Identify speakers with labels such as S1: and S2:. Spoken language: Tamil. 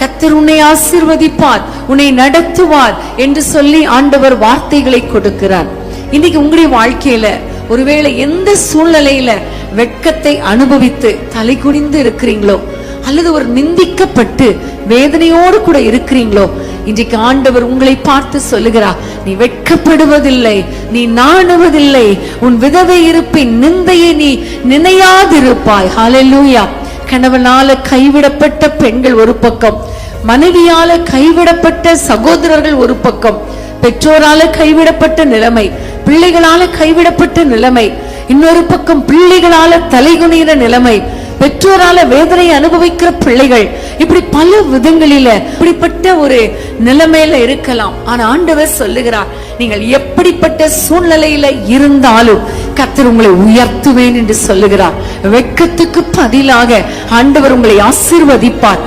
S1: கத்தர் உன்னை ஆசீர்வதிப்பார் உன்னை நடத்துவார் என்று சொல்லி ஆண்டவர் வார்த்தைகளை கொடுக்கிறார். இன்னைக்கு உங்களுடைய வாழ்க்கையில ஒருவேளை எந்த சூழ்நிலையில வெட்கத்தை அனுபவித்து தலை குனிந்து இருக்கிறீங்களோ அல்லது ஒரு நிந்திக்கப்பட்டு வேதனையோடு கூட இருக்கிறீங்களோ இன்றைக்கு ஆண்டவர் உங்களை பார்த்து சொல்லுகிறார் நீ வெட்கப்படுவதில்லை நீ நாணுவதில்லை உன் விதவை இருப்பின் நிந்தையை நீ நினையாதிருப்பாய். ஹாலெல்லூயா கணவனால கைவிடப்பட்ட பெண்கள் ஒரு பக்கம் மனைவியால கைவிடப்பட்ட சகோதரர்கள் ஒரு பக்கம் பெற்றோரால கைவிடப்பட்ட நிலைமை பிள்ளைகளால கைவிடப்பட்ட நிலைமை இன்னொரு பக்கம் பிள்ளைகளால தலைகுனிகிற நிலைமை பெற்றோரால வேதனை அனுபவிக்கிற பிள்ளைகள் இப்படி பல விதங்களில இப்படிப்பட்ட ஒரு நிலைமையில இருக்கலாம். ஆனா ஆண்டவர் சொல்லுகிறார் நீங்கள் எப்படிப்பட்ட சூழ்நிலையில இருந்தாலும் கத்தர் உங்களை உயர்த்துவேன் என்று சொல்லுகிறார். வெட்கத்துக்கு பதிலாக ஆண்டவர் உங்களை ஆசீர்வதிப்பார்.